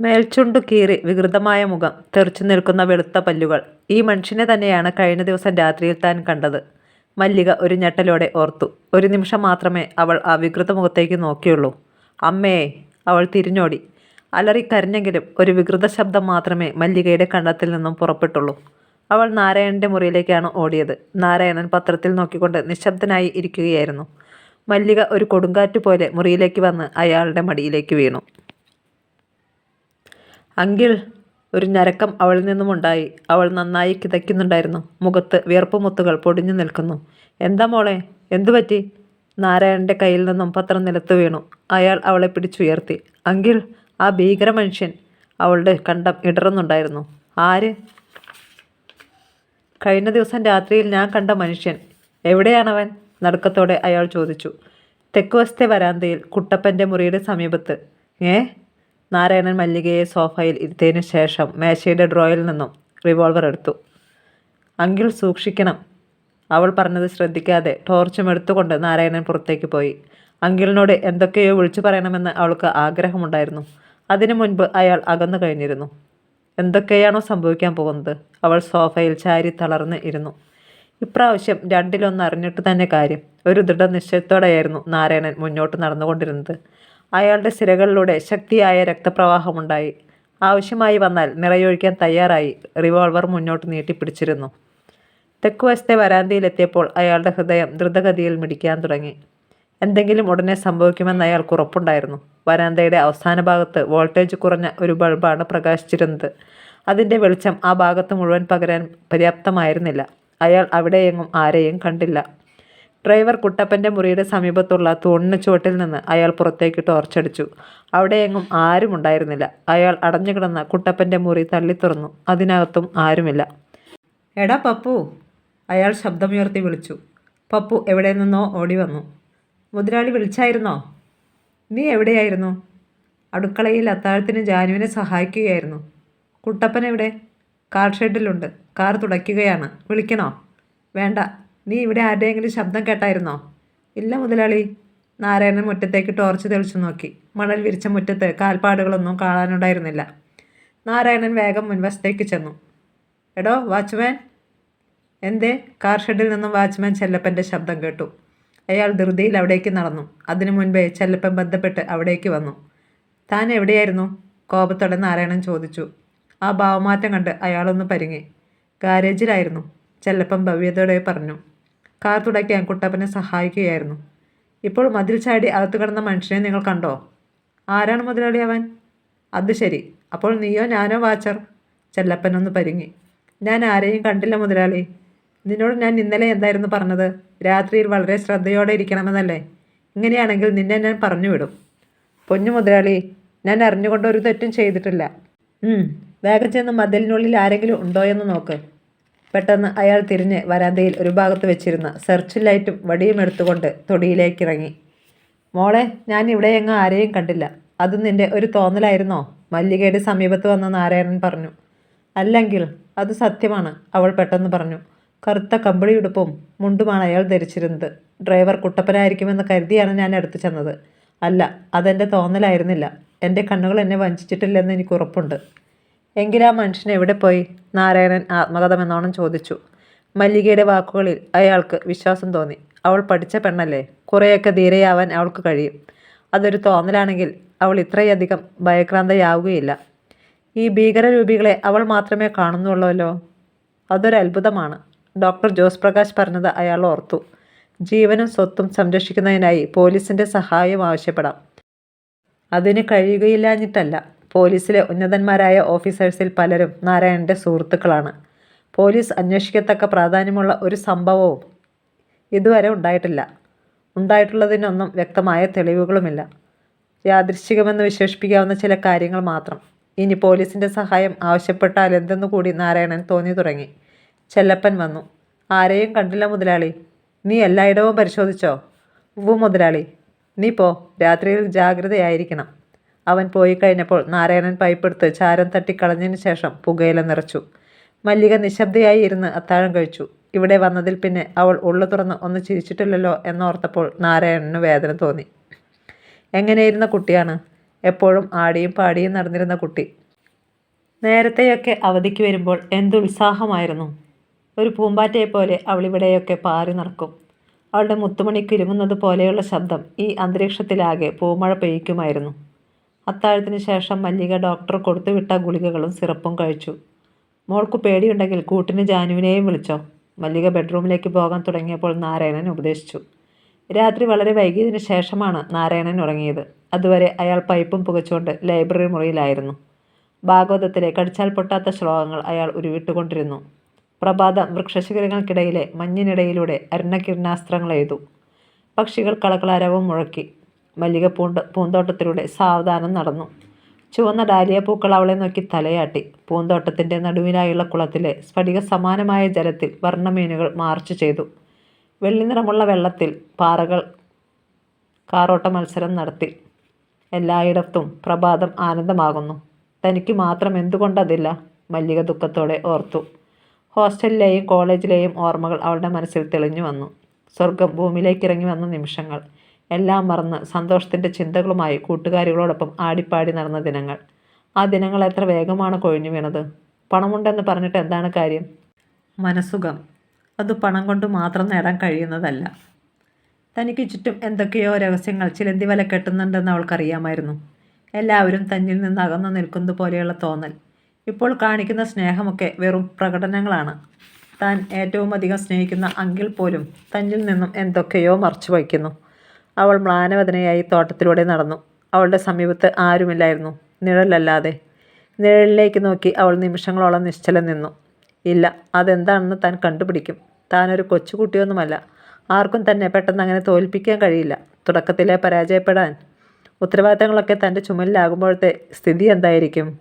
മേൽചുണ്ടു കീറി വികൃതമായ മുഖം തെറിച്ചു നിൽക്കുന്ന വെളുത്ത പല്ലുകൾ. ഈ മനുഷ്യനെ തന്നെയാണ് കഴിഞ്ഞ ദിവസം രാത്രിയിൽ താൻ കണ്ടത്. മല്ലിക ഒരു ഞെട്ടലോടെ ഓർത്തു. ഒരു നിമിഷം മാത്രമേ അവൾ ആ വികൃത മുഖത്തേക്ക് നോക്കിയുള്ളൂ. അമ്മേ അവൾ തിരിഞ്ഞോടി. അലറി കരഞ്ഞെങ്കിലും ഒരു വികൃത ശബ്ദം മാത്രമേ മല്ലികയുടെ കണ്ണത്തിൽ നിന്നും പുറപ്പെട്ടുള്ളൂ. അവൾ നാരായണന്റെ മുറിയിലേക്കാണ് ഓടിയത്. നാരായണൻ പത്രത്തിൽ നോക്കിക്കൊണ്ട് നിശബ്ദനായി ഇരിക്കുകയായിരുന്നു. മല്ലിക ഒരു കൊടുങ്കാറ്റ് പോലെ മുറിയിലേക്ക് വന്ന് അയാളുടെ മടിയിലേക്ക് വീണു. അങ്കിൾ ഒരു ഞരക്കം അവളിൽ നിന്നുമുണ്ടായി. അവൾ നന്നായി കിതയ്ക്കുന്നുണ്ടായിരുന്നു. മുഖത്ത് വിയർപ്പുമുത്തുകൾ പൊടിഞ്ഞു നിൽക്കുന്നു. എന്താ മോളെ? എന്തുപറ്റി? നാരായണന്റെ കയ്യിൽ നിന്നും പത്രം നിലത്ത് വീണു. അയാൾ അവളെ പിടിച്ചുയർത്തി. അങ്കിൾ ആ ഭീകര മനുഷ്യൻ അവളുടെ കണ്ടം ഇടറുന്നുണ്ടായിരുന്നു. ആര്? കഴിഞ്ഞ ദിവസം രാത്രിയിൽ ഞാൻ കണ്ട മനുഷ്യൻ. എവിടെയാണവൻ? നടുക്കത്തോടെ അയാൾ ചോദിച്ചു. തെക്കുവശത്തെ വരാന്തയിൽ കുട്ടപ്പന്റെ മുറിയുടെ സമീപത്ത്. ഏ? നാരായണൻ മല്ലികയെ സോഫയിൽ ഇരുത്തിയതിനു ശേഷം മേശയുടെ ഡ്രോയിൽ നിന്നും റിവോൾവർ എടുത്തു. അങ്കിൾ സൂക്ഷിക്കണം അവൾ പറഞ്ഞത് ശ്രദ്ധിക്കാതെ ടോർച്ചും എടുത്തുകൊണ്ട് നാരായണൻ പുറത്തേക്ക് പോയി. അങ്കിളിനോട് എന്തൊക്കെയോ വിളിച്ചു പറയണമെന്ന് അവൾക്ക് ആഗ്രഹമുണ്ടായിരുന്നു. അതിനു മുൻപ് അയാൾ അകന്നു കഴിഞ്ഞിരുന്നു. എന്തൊക്കെയാണോ സംഭവിക്കാൻ പോകുന്നത്? അവൾ സോഫയിൽ ചാരി തളർന്ന് ഇരുന്നു. ഇപ്രാവശ്യം രണ്ടിലൊന്ന് അറിഞ്ഞിട്ട് തന്നെ കാര്യം. ഒരു ദൃഢനിശ്ചയത്തോടെയായിരുന്നു നാരായണൻ മുന്നോട്ട് നടന്നുകൊണ്ടിരുന്നത്. അയാളുടെ സിരകളിലൂടെ ശക്തിയായ രക്തപ്രവാഹമുണ്ടായി. ആവശ്യമായി വന്നാൽ നിറയൊഴിക്കാൻ തയ്യാറായി. റിവോൾവർ മുന്നോട്ട് നീട്ടിപ്പിടിച്ചിരുന്നു. തെക്കുവശത്തെ വരാന്തയിലെത്തിയപ്പോൾ അയാളുടെ ഹൃദയം ദ്രുതഗതിയിൽ മിടിക്കാൻ തുടങ്ങി. എന്തെങ്കിലും ഉടനെ സംഭവിക്കുമെന്ന് അയാൾക്ക് ഉറപ്പുണ്ടായിരുന്നു. വരാന്തയുടെ അവസാന ഭാഗത്ത് വോൾട്ടേജ് കുറഞ്ഞ ഒരു ബൾബാണ് പ്രകാശിച്ചിരുന്നത്. അതിന്റെ വെളിച്ചം ആ ഭാഗത്ത് മുഴുവൻ പകരാൻ പര്യാപ്തമായിരുന്നില്ല. അയാൾ അവിടെയെങ്ങും ആരെയും കണ്ടില്ല. ഡ്രൈവർ കുട്ടപ്പന്റെ മുറിയുടെ സമീപത്തുള്ള തൂണിന് ചുവട്ടിൽ നിന്ന് അയാൾ പുറത്തേക്ക് ടോർച്ചടിച്ചു അവിടെയെങ്ങും ആരും ഉണ്ടായിരുന്നില്ല. അയാൾ അടഞ്ഞുകിടന്ന കുട്ടപ്പന്റെ മുറി തള്ളി തുറന്നു. അതിനകത്തും ആരുമില്ല. എടാ പപ്പു അയാൾ ശബ്ദമുയർത്തി വിളിച്ചു. പപ്പു എവിടെ നിന്നോ ഓടി വന്നു. മുതലാളി വിളിച്ചായിരുന്നോ? നീ എവിടെയായിരുന്നു? അടുക്കളയിൽ അത്താഴത്തിന് ജാനുവിനെ സഹായിക്കുകയായിരുന്നു. കുട്ടപ്പൻ എവിടെ? കാർ ഷെഡിലുണ്ട്. കാർ തുടയ്ക്കുകയാണ്. വിളിക്കണോ? വേണ്ട. നീ ഇവിടെ ആരുടെയെങ്കിലും ശബ്ദം കേട്ടായിരുന്നോ? ഇല്ല മുതലാളി. നാരായണൻ മുറ്റത്തേക്ക് ടോർച്ച് തെളിച്ചു നോക്കി. മണൽ വിരിച്ച മുറ്റത്ത് കാൽപ്പാടുകളൊന്നും കാണാനുണ്ടായിരുന്നില്ല. നാരായണൻ വേഗം മുൻവശത്തേക്ക് ചെന്നു. എടോ വാച്ച്മാൻ. എന്തേ? കാർ ഷെഡിൽ നിന്നും വാച്ച്മാൻ ചെല്ലപ്പന്റെ ശബ്ദം കേട്ടു. അയാൾ ധൃതിയിൽ അവിടേക്ക് നടന്നു. അതിനു മുൻപേ ചെല്ലപ്പൻ ബന്ധപ്പെട്ട് അവിടേക്ക് വന്നു. താൻ എവിടെയായിരുന്നു? കോപത്തോടെ നാരായണൻ ചോദിച്ചു. ആ ഭാവമാറ്റം കണ്ട് അയാളൊന്ന് പരുങ്ങി. ഗാരേജിലായിരുന്നു. ചെല്ലപ്പൻ ഭവ്യതയോടെ പറഞ്ഞു. കാർ തുടക്കി കുട്ടപ്പനെ സഹായിക്കുകയായിരുന്നു. ഇപ്പോൾ മതിൽ ചാടി അകത്ത് കിടന്ന മനുഷ്യനെ നിങ്ങൾ കണ്ടോ? ആരാണ് മുതലാളി അവൻ അത് ശരി. അപ്പോൾ നീയോ ഞാനോ വാച്ചർ? ചെല്ലപ്പനൊന്ന് പരുങ്ങി. ഞാൻ ആരെയും കണ്ടില്ല മുതലാളി. നിന്നോട് ഞാൻ ഇന്നലെ എന്തായിരുന്നു പറഞ്ഞത്? രാത്രിയിൽ വളരെ ശ്രദ്ധയോടെ ഇരിക്കണമെന്നല്ലേ? ഇങ്ങനെയാണെങ്കിൽ നിന്നെ ഞാൻ പറഞ്ഞു വിടും. പൊന്നു മുതലാളി ഞാൻ അറിഞ്ഞുകൊണ്ട് ഒരു തെറ്റും ചെയ്തിട്ടില്ല. വേഗം ചെന്ന് മതിലിനുള്ളിൽ ആരെങ്കിലും ഉണ്ടോയെന്ന് നോക്ക്. പെട്ടെന്ന് അയാൾ തിരിഞ്ഞ് വരാന്തയിൽ ഒരു ഭാഗത്ത് വെച്ചിരുന്ന സെർച്ച് ലൈറ്റും വടിയും എടുത്തുകൊണ്ട് തൊടിയിലേക്ക് ഇറങ്ങി മോളെ ഞാൻ ഇവിടെ എങ്ങും ആരെയും കണ്ടില്ല. അത് നിന്റെ ഒരു തോന്നലായിരുന്നോ? മല്ലികയുടെ സമീപത്ത് വന്ന നാരായണൻ പറഞ്ഞു. അല്ലെങ്കിൽ അത് സത്യമാണ് അവൾ പെട്ടെന്ന് പറഞ്ഞു. കറുത്ത കമ്പിളിയുടുപ്പും മുണ്ടുമാണ് അയാൾ ധരിച്ചിരുന്നത്. ഡ്രൈവർ കുട്ടപ്പനായിരിക്കുമെന്ന് കരുതിയാണ് ഞാൻ അടുത്ത് ചെന്നത്. അല്ല അതെന്റെ തോന്നലായിരുന്നില്ല. എന്റെ കണ്ണുകൾ എന്നെ വഞ്ചിച്ചിട്ടില്ലെന്ന് എനിക്ക് ഉറപ്പുണ്ട്. എങ്കിൽ ആ മനുഷ്യൻ എവിടെ പോയി? നാരായണൻ ആത്മകഥമെന്നോണം ചോദിച്ചു. മല്ലികയുടെ വാക്കുകളിൽ അയാൾക്ക് വിശ്വാസം തോന്നി. അവൾ പഠിച്ച പെണ്ണല്ലേ? കുറേയൊക്കെ ധീരയാവാൻ അവൾക്ക് കഴിയും. അതൊരു തോന്നലാണെങ്കിൽ അവൾ ഇത്രയധികം ഭയക്രാന്തയാവുകയില്ല. ഈ ഭീകരരൂപികളെ അവൾ മാത്രമേ കാണുന്നുള്ളൂല്ലോ അതൊരത്ഭുതമാണ് ഡോക്ടർ ജോസ് പ്രകാശ് പറഞ്ഞത് അയാൾ ഓർത്തു. ജീവനും സ്വത്തും സംരക്ഷിക്കുന്നതിനായി പോലീസിന്റെ സഹായം ആവശ്യപ്പെടാം. അതിന് കഴിയുകയില്ലാഞ്ഞിട്ടല്ല. പോലീസിലെ ഉന്നതന്മാരായ ഓഫീസേഴ്സിൽ പലരും നാരായണന്റെ സുഹൃത്തുക്കളാണ്. പോലീസ് അന്വേഷിക്കത്തക്ക പ്രാധാന്യമുള്ള ഒരു സംഭവവും ഇതുവരെ ഉണ്ടായിട്ടില്ല. ഉണ്ടായിട്ടുള്ളതിനൊന്നും വ്യക്തമായ തെളിവുകളുമില്ല. യാദൃശ്ചികമെന്ന് വിശേഷിപ്പിക്കാവുന്ന ചില കാര്യങ്ങൾ മാത്രം. ഇനി പോലീസിന്റെ സഹായം ആവശ്യപ്പെട്ടാൽ എന്തെന്നു കൂടി നാരായണൻ തോന്നി തുടങ്ങി. ചെല്ലപ്പൻ വന്നു. ആരെയും കണ്ടില്ല മുതലാളി. നീ എല്ലായിടവും പരിശോധിച്ചോ? ഉവ്വ് മുതലാളി. നീ പോ. രാത്രിയിൽ ജാഗ്രതയായിരിക്കണം. അവൻ പോയി കഴിഞ്ഞപ്പോൾ നാരായണൻ പൈപ്പെടുത്ത് ചാരം തട്ടിക്കളഞ്ഞതിന് ശേഷം പുകയില നിറച്ചു. മല്ലിക നിശബ്ദയായി ഇരുന്ന് അത്താഴം കഴിച്ചു. ഇവിടെ വന്നതിൽ പിന്നെ അവൾ ഉള്ളു തുറന്ന് ഒന്ന് ചിരിച്ചിട്ടില്ലല്ലോ എന്നോർത്തപ്പോൾ നാരായണന് വേദന തോന്നി. എങ്ങനെയിരുന്ന കുട്ടിയാണ്? എപ്പോഴും ആടിയും പാടിയും നടന്നിരുന്ന കുട്ടി. നേരത്തെയൊക്കെ അവധിക്ക് വരുമ്പോൾ എന്തുത്സാഹമായിരുന്നു ഒരു പൂമ്പാറ്റയെ പോലെ അവളിവിടെയൊക്കെ പാറി നടക്കും. അവളുടെ മുത്തുമണി കുരുങ്ങുന്നത് പോലെയുള്ള ശബ്ദം ഈ അന്തരീക്ഷത്തിലാകെ പൂമഴ പെയ്യ്ക്കുമായിരുന്നു. അത്താഴത്തിന് ശേഷം മല്ലിക ഡോക്ടർ കൊടുത്തുവിട്ട ഗുളികകളും സിറപ്പും കഴിച്ചു. മോൾക്ക് പേടിയുണ്ടെങ്കിൽ കൂട്ടിന് ജാനുവിനെയും വിളിച്ചോ. മല്ലിക ബെഡ്റൂമിലേക്ക് പോകാൻ തുടങ്ങിയപ്പോൾ നാരായണൻ ഉപദേശിച്ചു. രാത്രി വളരെ വൈകിയതിനു ശേഷമാണ് നാരായണൻ ഉറങ്ങിയത്. അതുവരെ അയാൾ പൈപ്പും പുകച്ചുകൊണ്ട് ലൈബ്രറി മുറിയിലായിരുന്നു. ഭാഗവതത്തിലെ കടിച്ചാൽ പൊട്ടാത്ത ശ്ലോകങ്ങൾ അയാൾ ഉരുവിട്ടുകൊണ്ടിരുന്നു. പ്രഭാതം വൃക്ഷശിഖരങ്ങൾക്കിടയിലെ മഞ്ഞിനിടയിലൂടെ അരുണകിരണാസ്ത്രങ്ങൾ എഴുതു. പക്ഷികൾ കളകളാരവം മുഴക്കി. മല്ലിക പൂണ്ട പൂന്തോട്ടത്തിലൂടെ സാവധാനം നടന്നു. ചുവന്ന ഡാലിയ പൂക്കൾ അവളെ നോക്കി തലയാട്ടി. പൂന്തോട്ടത്തിന്റെ നടുവിനായുള്ള കുളത്തിലെ സ്ഫടിക സമാനമായ ജലത്തിൽ വർണമീനുകൾ മാർച്ച് ചെയ്തു. വെള്ളി നിറമുള്ള വെള്ളത്തിൽ പാറകൾ കാറോട്ട മത്സരം നടത്തി. എല്ലായിടത്തും പ്രഭാതം ആനന്ദമാകുന്നു. തനിക്ക് മാത്രം എന്തുകൊണ്ടതില്ല? മല്ലിക ദുഃഖത്തോടെ ഓർത്തു. ഹോസ്റ്റലിലെയും കോളേജിലെയും ഓർമ്മകൾ അവളുടെ മനസ്സിൽ തെളിഞ്ഞു വന്നു. സ്വർഗം ഭൂമിയിലേക്ക് ഇറങ്ങി വന്ന നിമിഷങ്ങൾ. എല്ലാം മറന്ന് സന്തോഷത്തിന്റെ ചിന്തകളുമായി കൂട്ടുകാരികളോടൊപ്പം ആടിപ്പാടി നടന്ന ദിനങ്ങൾ. ആ ദിനങ്ങൾ എത്ര വേഗമാണ് കൊഴിഞ്ഞു വീണത്? പണമുണ്ടെന്ന് പറഞ്ഞിട്ട് എന്താണ് കാര്യം? മനസുഖം അത് പണം കൊണ്ട് മാത്രം നേടാൻ കഴിയുന്നതല്ല. തനിക്ക് ചുറ്റും എന്തൊക്കെയോ രഹസ്യങ്ങൾ ചിലന്തി വല കെട്ടുന്നുണ്ടെന്ന് അവൾക്കറിയാമായിരുന്നു. എല്ലാവരും തന്നിൽ നിന്ന് അകന്നു നിൽക്കുന്നത് പോലെയുള്ള തോന്നൽ. ഇപ്പോൾ കാണിക്കുന്ന സ്നേഹമൊക്കെ വെറും പ്രകടനങ്ങളാണ്. താൻ ഏറ്റവും അധികം സ്നേഹിക്കുന്ന അങ്കിൾ പോലും തന്നിൽ നിന്നും എന്തൊക്കെയോ മറച്ചു വയ്ക്കുന്നു അവൾ മ്ലാനവദനയായി തോട്ടത്തിലൂടെ നടന്നു. അവളുടെ സമീപത്ത് ആരുമില്ലായിരുന്നു. നിഴലല്ലാതെ. നിഴലിലേക്ക് നോക്കി അവൾ നിമിഷങ്ങളോളം നിശ്ചലം നിന്നു. ഇല്ല അതെന്താണെന്ന് താൻ കണ്ടുപിടിക്കും. താനൊരു കൊച്ചുകുട്ടിയൊന്നുമല്ല. ആർക്കും തന്നെ പെട്ടെന്ന് അങ്ങനെ തോൽപ്പിക്കാൻ കഴിയില്ല. തുടക്കത്തിലെ പരാജയപ്പെടാൻ. ഉത്തരവാദിത്തങ്ങളൊക്കെ തന്റെ ചുമലിലാകുമ്പോഴത്തെ സ്ഥിതി എന്തായിരിക്കും?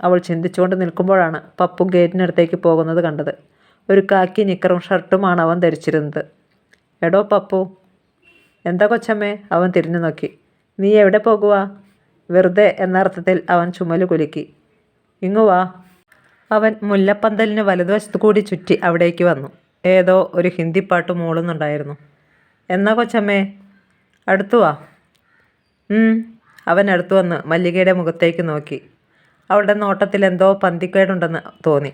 അവൾ ചിന്തിച്ചുകൊണ്ട് നിൽക്കുമ്പോഴാണ് പപ്പു ഗേറ്റിനടുത്തേക്ക് പോകുന്നത് കണ്ടത്. ഒരു കാക്കി നിക്കറും ഷർട്ടുമാണ് അവൻ ധരിച്ചിരുന്നത്. എടോ പപ്പു എന്താ കൊച്ചമ്മേ? അവൻ തിരിഞ്ഞു നോക്കി. നീ എവിടെ പോകുക വെറുതെ എന്നർത്ഥത്തിൽ അവൻ ചുമൽ കുലുക്കി. ഇങ്ങുവാ അവൻ മുല്ലപ്പന്തലിന് വലതുവശത്ത് കൂടി ചുറ്റി അവിടേക്ക് വന്നു. ഏതോ ഒരു ഹിന്ദി പാട്ട് മൂളുന്നുണ്ടായിരുന്നു. എന്നാ കൊച്ചമ്മേ? അടുത്തു വാ. അവൻ അടുത്തു വന്ന് മല്ലികയുടെ മുഖത്തേക്ക് നോക്കി. അവളുടെ നോട്ടത്തിൽ എന്തോ പന്തിക്കേടുണ്ടെന്ന് തോന്നി.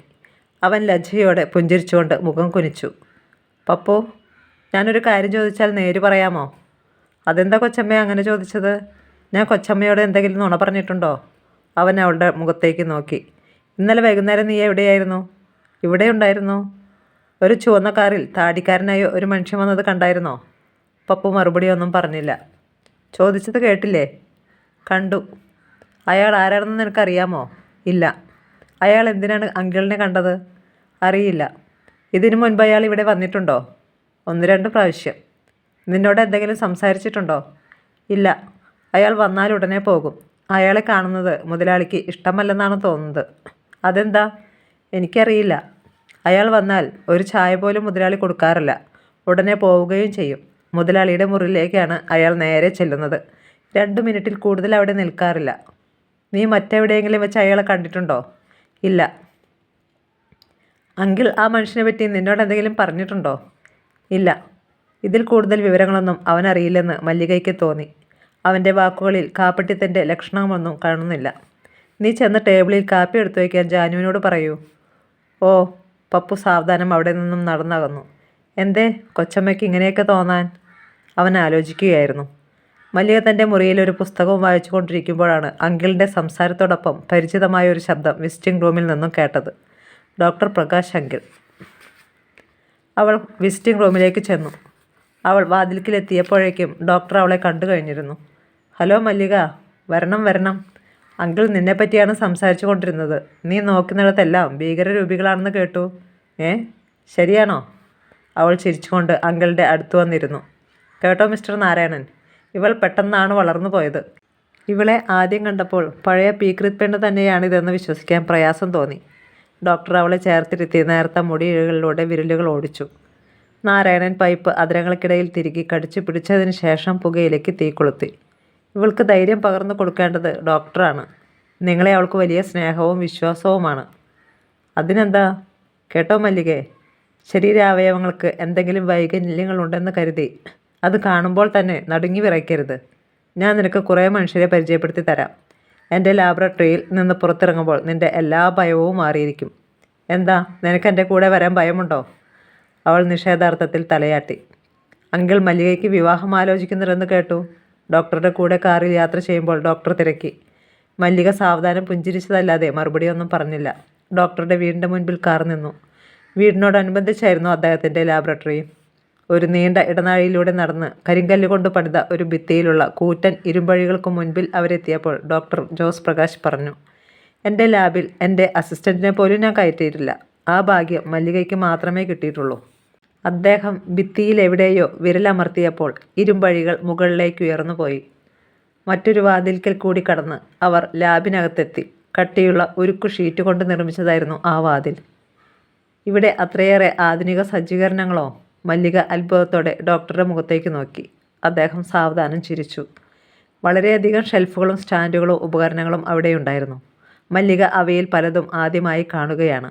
അവൻ ലജ്ജയോടെ പുഞ്ചിരിച്ചുകൊണ്ട് മുഖം കുനിച്ചു. പപ്പു ഞാനൊരു കാര്യം ചോദിച്ചാൽ നേര് പറയാമോ? അതെന്താ കൊച്ചമ്മ അങ്ങനെ ചോദിച്ചത്? ഞാൻ കൊച്ചമ്മയോട് എന്തെങ്കിലും നുണ പറഞ്ഞിട്ടുണ്ടോ? അവൻ അവളുടെ മുഖത്തേക്ക് നോക്കി. ഇന്നലെ വൈകുന്നേരം നീ എവിടെയായിരുന്നു? ഇവിടെ ഉണ്ടായിരുന്നു. ഒരു ചുവന്ന കാറിൽ താടിക്കാരനായി ഒരു മനുഷ്യൻ വന്നത് കണ്ടായിരുന്നോ? പപ്പു മറുപടി ഒന്നും പറഞ്ഞില്ല. ചോദിച്ചത് കേട്ടില്ലേ? കണ്ടു. അയാൾ ആരാണെന്ന് നിനക്കറിയാമോ? ഇല്ല. അയാൾ എന്തിനാണ് അങ്കിളിനെ കണ്ടത്? അറിയില്ല. ഇതിനു മുൻപ് അയാൾ ഇവിടെ വന്നിട്ടുണ്ടോ? ഒന്ന് രണ്ട് പ്രാവശ്യം. നിന്നോട് എന്തെങ്കിലും സംസാരിച്ചിട്ടുണ്ടോ? ഇല്ല. അയാൾ വന്നാൽ ഉടനെ പോകും. അയാളെ കാണുന്നത് മുതലാളിക്ക് ഇഷ്ടമല്ലെന്നാണ് തോന്നുന്നത്. അതെന്താ? എനിക്കറിയില്ല. അയാൾ വന്നാൽ ഒരു ചായ പോലും മുതലാളി കൊടുക്കാറില്ല. ഉടനെ പോവുകയും ചെയ്യും. മുതലാളിയുടെ മുറിയിലേക്കാണ് അയാൾ നേരെ ചെല്ലുന്നത്. രണ്ട് മിനിറ്റിൽ കൂടുതൽ അവിടെ നിൽക്കാറില്ല. നീ മറ്റെവിടെയെങ്കിലും വെച്ച് അയാളെ കണ്ടിട്ടുണ്ടോ? ഇല്ല. അങ്കിൾ ആ മനുഷ്യനെ പറ്റി നിന്നോട് എന്തെങ്കിലും പറഞ്ഞിട്ടുണ്ടോ? ഇല്ല. ഇതിൽ കൂടുതൽ വിവരങ്ങളൊന്നും അവനറിയില്ലെന്ന് മല്ലികയ്ക്ക് തോന്നി. അവന്റെ വാക്കുകളിൽ കാപ്പട്യത്തിന്റെ ലക്ഷണമൊന്നും കാണുന്നില്ല. നീ ചെന്ന് ടേബിളിൽ കാപ്പി എടുത്തു വയ്ക്കാൻ ജാനുവിനോട് പറയൂ. ഓ പപ്പു സാവധാനം അവിടെ നിന്നും നടന്നകന്നു. എന്തേ കൊച്ചമ്മയ്ക്ക് ഇങ്ങനെയൊക്കെ തോന്നാൻ? അവൻ ആലോചിക്കുകയായിരുന്നു. മല്ലിക തന്റെ മുറിയിൽ ഒരു പുസ്തകവും വായിച്ചു കൊണ്ടിരിക്കുമ്പോഴാണ് അങ്കിളിന്റെ സംസാരത്തോടൊപ്പം പരിചിതമായ ഒരു ശബ്ദം വിസിറ്റിംഗ് റൂമിൽ നിന്നും കേട്ടത്. Doctor Prakash uncle. അവൾ വിസിറ്റിംഗ് റൂമിലേക്ക് ചെന്നു. അവൾ വാതിൽക്കിലെത്തിയപ്പോഴേക്കും ഡോക്ടർ അവളെ കണ്ടു കഴിഞ്ഞിരുന്നു. ഹലോ മല്ലിക വരണം വരണം. അങ്കിൾ നിന്നെ പറ്റിയാണ് സംസാരിച്ചു കൊണ്ടിരുന്നത് നീ നോക്കുന്നിടത്തെല്ലാം ഭീകരരൂപികളാണെന്ന് കേട്ടു. ഏ? ശരിയാണോ? അവൾ ചിരിച്ചുകൊണ്ട് അങ്കിളുടെ അടുത്ത് വന്നിരുന്നു. കേട്ടോ മിസ്റ്റർ നാരായണൻ ഇവൾ പെട്ടെന്നാണ് വളർന്നു പോയത്. ഇവളെ ആദ്യം കണ്ടപ്പോൾ പഴയ പീക്രിത് പെണ്ണ് തന്നെയാണിതെന്ന് വിശ്വസിക്കാൻ പ്രയാസം തോന്നി. ഡോക്ടർ അവളെ ചേർത്തിരുത്തി നേർത്ത മുടിയിഴകളിലൂടെ വിരലുകൾ ഓടിച്ചു. നാരായണൻ പൈപ്പ് അതിരങ്ങൾക്കിടയിൽ തിരികെ കടിച്ചു പിടിച്ചതിന് ശേഷം പുകയിലേക്ക് തീ കൊളുത്തി. ഇവൾക്ക് ധൈര്യം പകർന്നു കൊടുക്കേണ്ടത് ഡോക്ടറാണ്. നിങ്ങളെ അവൾക്ക് വലിയ സ്നേഹവും വിശ്വാസവുമാണ്. അതിനെന്താ? കേട്ടോ മല്ലികേ. ശരീരാവയവങ്ങൾക്ക് എന്തെങ്കിലും വൈകല്യങ്ങളുണ്ടെന്ന് കരുതി. അത് കാണുമ്പോൾ തന്നെ നടുങ്ങി വിറയ്ക്കരുത്. ഞാൻ നിനക്ക് കുറേ മനുഷ്യരെ പരിചയപ്പെടുത്തി തരാം. എന്റെ ലാബറട്ടറിയിൽ നിന്ന് പുറത്തിറങ്ങുമ്പോൾ നിന്റെ എല്ലാ ഭയവും മാറിയിരിക്കും. എന്താ? നിനക്ക് എന്റെ കൂടെ വരാൻ ഭയമുണ്ടോ? അവൾ നിഷേധാർത്ഥത്തിൽ തലയാട്ടി. അങ്കിൾ മല്ലികയ്ക്ക് വിവാഹം ആലോചിക്കുന്നുണ്ടെന്ന് കേട്ടു. ഡോക്ടറുടെ കൂടെ കാറിൽ യാത്ര ചെയ്യുമ്പോൾ ഡോക്ടർ തിരക്കി. മല്ലിക സാവധാനം പുഞ്ചിരിച്ചതല്ലാതെ മറുപടിയൊന്നും പറഞ്ഞില്ല. ഡോക്ടറുടെ വീടിന്റെ മുൻപിൽ കാർ നിന്നു. വീടിനോടനുബന്ധിച്ചായിരുന്നു അദ്ദേഹത്തിന്റെ ലാബറട്ടറി ഒരു നീണ്ട ഇടനാഴിയിലൂടെ നടന്ന് കരിങ്കല്ല് കൊണ്ട് പണിത ഒരു ഭിത്തിയിലുള്ള കൂറ്റൻ ഇരുമ്പഴികൾക്ക് മുൻപിൽ അവരെത്തിയപ്പോൾ ഡോക്ടർ ജോസ് പ്രകാശ് പറഞ്ഞു എന്റെ ലാബിൽ എന്റെ അസിസ്റ്റന്റിനെ പോലും ഞാൻ കയറ്റിയിട്ടില്ല. ആ ഭാഗ്യം മല്ലികയ്ക്ക് മാത്രമേ കിട്ടിയിട്ടുള്ളൂ. അദ്ദേഹം ഭിത്തിയിൽ എവിടെയോ വിരലമർത്തിയപ്പോൾ ഇരുമ്പഴികൾ മുകളിലേക്ക് ഉയർന്നുപോയി മറ്റൊരു വാതിൽക്കൽ കൂടി കടന്ന് അവർ ലാബിനകത്തെത്തി. കട്ടിയുള്ള ഉരുക്കു ഷീറ്റ് കൊണ്ട് നിർമ്മിച്ചതായിരുന്നു ആ വാതിൽ. ഇവിടെ അത്രയേറെ ആധുനിക സജ്ജീകരണങ്ങളോ മല്ലിക അത്ഭുതത്തോടെ ഡോക്ടറുടെ മുഖത്തേക്ക് നോക്കി. അദ്ദേഹം സാവധാനം ചിരിച്ചു. വളരെയധികം ഷെൽഫുകളും സ്റ്റാൻഡുകളും ഉപകരണങ്ങളും അവിടെയുണ്ടായിരുന്നു. മല്ലിക അവയിൽ പലതും ആദ്യമായി കാണുകയാണ്.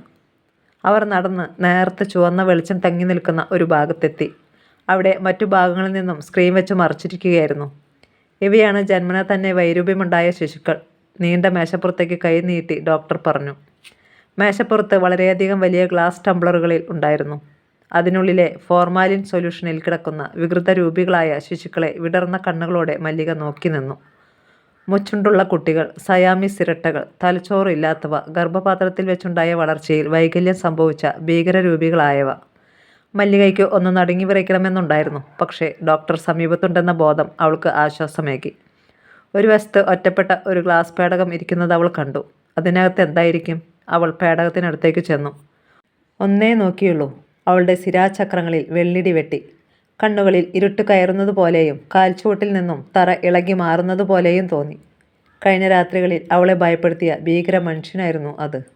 അവർ നടന്ന് നേർത്ത് ചുവന്ന വെളിച്ചം തങ്ങി നിൽക്കുന്ന ഒരു ഭാഗത്തെത്തി. അവിടെ മറ്റു ഭാഗങ്ങളിൽ നിന്നും സ്ക്രീൻ വെച്ച് മറച്ചിരിക്കുകയായിരുന്നു. ഇവയാണ് ജന്മന തന്നെ വൈരൂപ്യമുണ്ടായ ശിശുക്കൾ. നീണ്ട മേശപ്പുറത്തേക്ക് കൈ നീട്ടി ഡോക്ടർ പറഞ്ഞു. മേശപ്പുറത്ത് വളരെയധികം വലിയ ഗ്ലാസ് ടംബ്ലറുകളിൽ ഉണ്ടായിരുന്നു. അതിനുള്ളിലെ ഫോർമാലിൻ സൊല്യൂഷനിൽ കിടക്കുന്ന വികൃത രൂപികളായ ശിശുക്കളെ വിടർന്ന കണ്ണുകളോടെ മല്ലിക നോക്കി നിന്നു. മുച്ചുണ്ടുള്ള കുട്ടികൾ സയാമിസ് ഇരട്ടകൾ തലച്ചോറില്ലാത്തവ ഗർഭപാത്രത്തിൽ വെച്ചുണ്ടായ വളർച്ചയിൽ വൈകല്യം സംഭവിച്ച ഭീകര രൂപികളായവ മല്ലികയ്ക്ക് ഒന്ന് നടുങ്ങി വിറയ്ക്കണമെന്നുണ്ടായിരുന്നു പക്ഷേ ഡോക്ടർ സമീപത്തുണ്ടെന്ന ബോധം അവൾക്ക് ആശ്വാസമേകി. ഒരു വശത്ത് ഒറ്റപ്പെട്ട ഒരു ഗ്ലാസ് പേടകം ഇരിക്കുന്നത് അവൾ കണ്ടു. അതിനകത്ത് എന്തായിരിക്കും? അവൾ പേടകത്തിനടുത്തേക്ക് ചെന്നു. ഒന്നേ നോക്കിയുള്ളൂ. അവളുടെ സിരാചക്രങ്ങളിൽ വെള്ളിടി വെട്ടി. കണ്ണുകളിൽ ഇരുട്ട് കയറുന്നത് പോലെയും കാൽച്ചുവട്ടിൽ നിന്നും തറ ഇളകി മാറുന്നത് പോലെയും തോന്നി. കഴിഞ്ഞ രാത്രികളിൽ അവളെ ഭയപ്പെടുത്തിയ ഭീകര മനുഷ്യനായിരുന്നു അത്.